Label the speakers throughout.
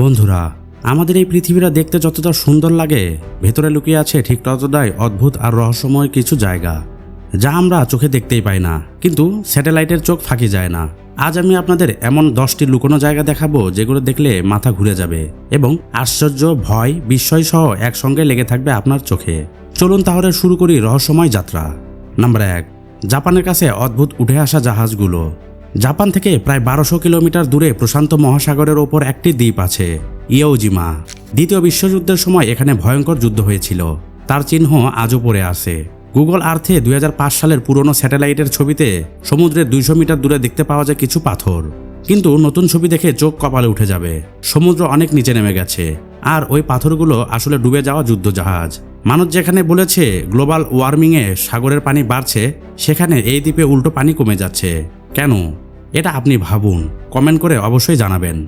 Speaker 1: বন্ধুরা, আমাদের এই পৃথিবীটা দেখতে যতটা সুন্দর লাগে, ভেতরে লুকিয়ে আছে ঠিক ততটাই অদ্ভুত আর রহস্যময় কিছু জায়গা, যা আমরা চোখে দেখতেই পাই না, কিন্তু স্যাটেলাইটের চোখ ফাঁকি যায় না। আজ আমি আপনাদের এমন দশটি লুকোনো জায়গা দেখাবো, যেগুলো দেখলে মাথা ঘুরে যাবে এবং আশ্চর্য, ভয় বিস্ময় সহ একসঙ্গে লেগে থাকবে আপনার চোখে। চলুন তাহলে শুরু করি রহস্যময় যাত্রা। নাম্বার এক, জাপানের কাছে অদ্ভুত উঠে আসা জাহাজগুলো। জাপান থেকে প্রায় বারোশো কিলোমিটার দূরে প্রশান্ত মহাসাগরের ওপর একটি দ্বীপ আছে, ইয়োজিমা। দ্বিতীয় বিশ্বযুদ্ধের সময় এখানে ভয়ঙ্কর যুদ্ধ হয়েছিল। তার চিহ্ন আজও পড়ে আছে। গুগল আর্থে দুই হাজার পাঁচ সালের পুরনো স্যাটেলাইটের ছবিতে সমুদ্রের দুইশো মিটার দূরে দেখতে পাওয়া যায় কিছু পাথর। কিন্তু নতুন ছবি দেখে চোখ কপালে উঠে যাবে। সমুদ্র অনেক নিচে নেমে গেছে। আর ওই পাথরগুলো আসলে ডুবে যাওয়া যুদ্ধ জাহাজ মানুষ যেখানে বলেছে গ্লোবাল ওয়ার্মিংয়ে সাগরের পানি বাড়ছে, সেখানে এই দ্বীপে উল্টো পানি কমে যাচ্ছে। কেন? এটা আপনি ভাবুন। কমেন্ট করে অবশ্যই জানাবেন।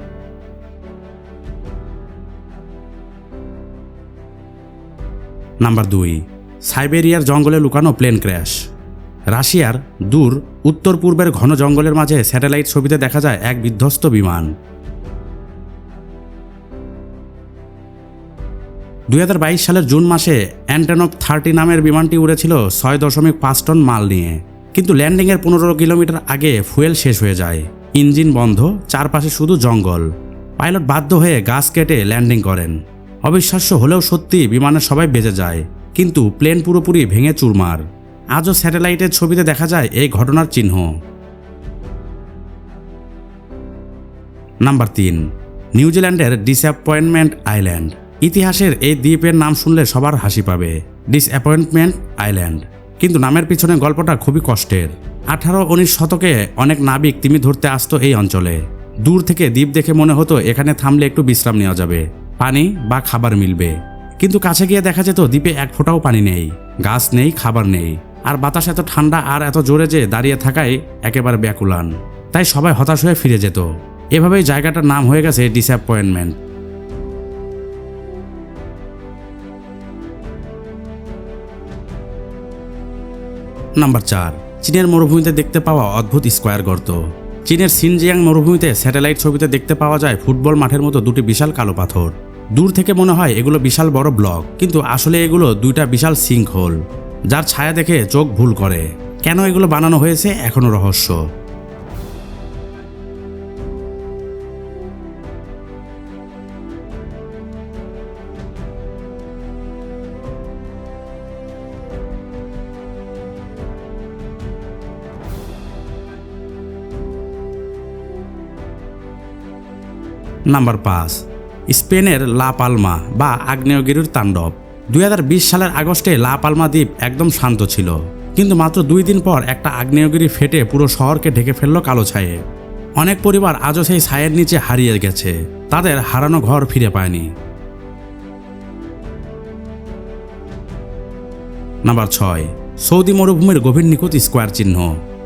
Speaker 1: নাম্বার দুই, সাইবেরিয়ার জঙ্গলে লুকানো প্লেন ক্র্যাশ। রাশিয়ার দূর, উত্তর পূর্বের ঘন জঙ্গলের মাঝে স্যাটেলাইট ছবিতে দেখা যায় এক বিধ্বস্ত বিমান। দুই হাজার বাইশ সালের জুন মাসে অ্যান্টেনপ থার্টি নামের বিমানটি উড়েছিল ছয় দশমিক পাঁচ টন মাল নিয়ে। কিন্তু ল্যান্ডিংয়ের পনেরো কিলোমিটার আগে ফুয়েল শেষ হয়ে যায়। ইঞ্জিন বন্ধ, চারপাশে শুধু জঙ্গল। পাইলট বাধ্য হয়ে গাছ কেটে ল্যান্ডিং করেন। অবিশ্বাস্য হলেও সত্যি বিমানের সবাই বেঁচে যায়, কিন্তু প্লেন পুরোপুরি ভেঙে চুরমার। আজও স্যাটেলাইটের ছবিতে দেখা যায় এই ঘটনার চিহ্ন। নাম্বার তিন নিউজিল্যান্ডের ডিসঅ্যাপয়েন্টমেন্ট আইল্যান্ড। ইতিহাসের এই দ্বীপের নাম শুনলে সবার হাসি পাবে। Disappointment island. কিন্তু নামের পিছনে গল্পটা খুবই কষ্টের। আঠারো উনিশ শতকে অনেক নাবিক তিমি ধরতে আসতো এই অঞ্চলে। দূর থেকে দ্বীপ দেখে মনে হতো এখানে থামলে একটু বিশ্রাম নেওয়া যাবে। পানি বা খাবার মিলবে। কিন্তু কাছে গিয়ে দেখা যেত দ্বীপে এক ফোঁটাও পানি নেই। গাছ নেই, খাবার নেই। আর বাতাস এত ঠান্ডা আর এত জোরে যে দাঁড়িয়ে থাকায় একেবারে ব্যাকুলান। তাই সবাই হতাশ হয়ে ফিরে যেত। এভাবেই জায়গাটার নাম হয়ে গেছে ডিসঅ্যাপয়েন্টমেন্ট নাম্বার চার, চীনের মরুভূমিতে দেখতে পাওয়া অদ্ভুত স্কোয়ার গর্ত। চীনের সিনজিয়াং মরুভূমিতে স্যাটেলাইট ছবিতে দেখতে পাওয়া যায় ফুটবল মাঠের মতো দুটি বিশাল কালো পাথর। দূর থেকে মনে হয় এগুলো বিশাল বড় ব্লক, কিন্তু আসলে এগুলো দুইটা বিশাল সিঙ্ক হোল যার ছায়া দেখে চোখ ভুল করে। কেন এগুলো বানানো হয়েছে এখনও রহস্য। নাম্বার পাঁচ, স্পেনের লা পালমা বা আগ্নেয়গিরির তাণ্ডব। দুই হাজার বিশ সালের আগস্টে লা পালমা দ্বীপ একদম শান্ত ছিল, কিন্তু মাত্র দুই দিন পর একটা আগ্নেয়গিরি ফেটে পুরো শহরকে ঢেকে ফেলল কালো ছায়ে অনেক পরিবার আজও সেই ছায়ের নিচে হারিয়ে গেছে, তাদের হারানো ঘর ফিরে পায়নি। নাম্বার ছয়, সৌদি মরুভূমির গভীর নিখুঁত স্কোয়ার চিহ্ন।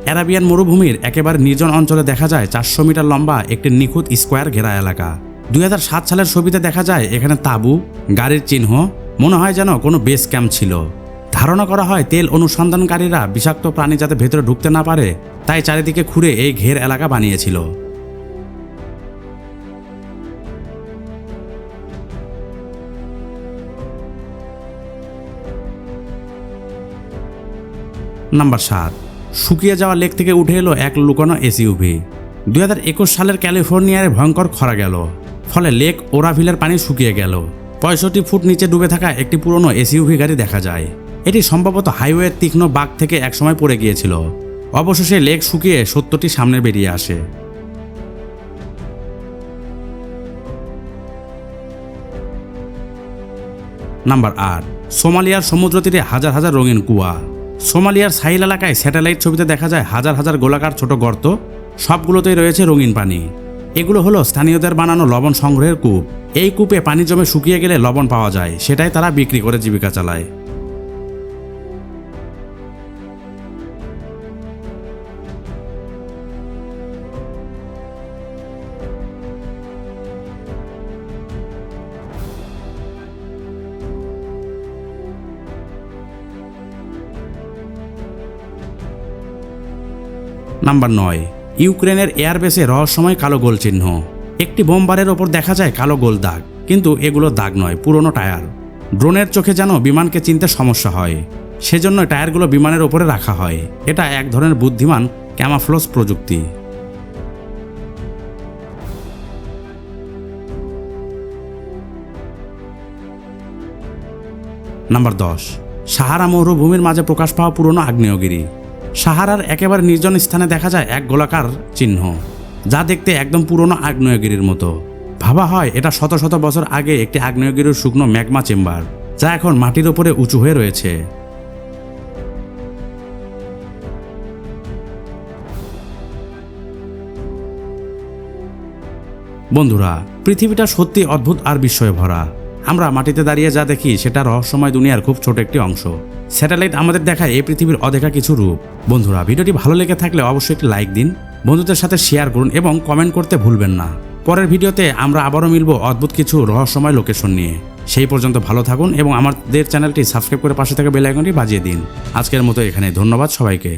Speaker 1: অ্যারাবিয়ান মরুভূমির একেবারে নির্জন অঞ্চলে দেখা যায় চারশো মিটার লম্বা একটি নিখুঁত স্কোয়ার ঘেরা এলাকা। দুই হাজার সাত সালের ছবিতে দেখা যায় এখানে তাঁবু, গাড়ির চিহ্ন, মনে হয় যেন কোনো বেস ক্যাম্প ছিল। ধারণা করা হয় তেল অনুসন্ধানকারীরা বিষাক্ত প্রাণী যাতে ভেতরে ঢুকতে না পারে, তাই চারিদিকে খুঁড়ে এই ঘের এলাকা বানিয়েছিল। নাম্বার সাত। শুকিয়ে যাওয়া লেক থেকে উঠে এলো এক লুকানো এসইউভি দুই হাজার একুশ সালের ক্যালিফোর্নিয়ায় ভয়ঙ্কর খরা গেল, ফলে লেক ওরাভিলের পানি শুকিয়ে গেল। পঁয়ষট্টি ফুট নিচে ডুবে থাকা একটি পুরনো এসইউভি গাড়ি দেখা যায়। এটি সম্ভবত হাইওয়ের তীক্ষ্ণ বাঘ থেকে একসময় পড়ে গিয়েছিল। অবশেষে লেক শুকিয়ে সত্যটি সামনে বেরিয়ে আসে। নাম্বার আট, সোমালিয়ার সমুদ্র তীরে হাজার হাজার রঙিন কুয়া। সোমালিয়ার সাহিল এলাকায় স্যাটেলাইট ছবিতে দেখা যায় হাজার হাজার গোলাকার ছোট গর্ত, সবগুলোতেই রয়েছে রঙিন পানি। এগুলো হলো স্থানীয়দের বানানো লবণ সংগ্রহের কূপ। এই কূপে পানি জমে শুকিয়ে গেলে লবণ পাওয়া যায়, সেটাই তারা বিক্রি করে জীবিকা চালায়। নাম্বার নয়, ইউক্রেনের এয়ারবেসে রহস্যময় কালো গোল চিহ্ন। একটি বোমবারের ওপর দেখা যায় কালো গোল দাগ, কিন্তু এগুলো দাগ নয়, পুরনো টায়ার। ড্রোনের চোখে যেন বিমানকে চিনতে সমস্যা হয়। সেজন্য টায়ারগুলো বিমানের ওপরে রাখা হয়। এটা এক ধরনের বুদ্ধিমান ক্যামাফ্লোস প্রযুক্তি। নাম্বার দশ, সাহারা মরুভূমির মাঝে প্রকাশ পাওয়া পুরনো আগ্নেয়গিরি। সাহারার একেবারে নির্জন স্থানে দেখা যায় এক গোলাকার চিহ্ন, যা দেখতে একদম পুরনো আগ্নেয়গিরির মতো। ভাবা হয় এটা শত শত বছর আগে একটি আগ্নেয়গিরির শুকনো ম্যাগমা চেম্বার, যা এখন মাটির ওপরে উঁচু হয়ে রয়েছে। বন্ধুরা, পৃথিবীটা সত্যি অদ্ভুত আর বিস্ময়ে ভরা আমরা মাটিতে দাঁড়িয়ে যা দেখি, সেটা রহস্যময় দুনিয়ার খুব ছোট একটি অংশ। স্যাটেলাইট আমাদের দেখায় এই পৃথিবীর অদেখা কিছু রূপ। বন্ধুরা, ভিডিওটি ভালো লেগে থাকলে অবশ্যই একটি লাইক দিন, বন্ধুদের সাথে শেয়ার করুন এবং কমেন্ট করতে ভুলবেন না। পরের ভিডিওতে আমরা আবারও মিলব অদ্ভুত কিছু রহস্যময় লোকেশন নিয়ে। সেই পর্যন্ত ভালো থাকুন এবং আমাদের চ্যানেলটি সাবস্ক্রাইব করে পাশে থাকা বেল আইকনটি বাজিয়ে দিন। আজকের মতো এখানে ধন্যবাদ সবাইকে।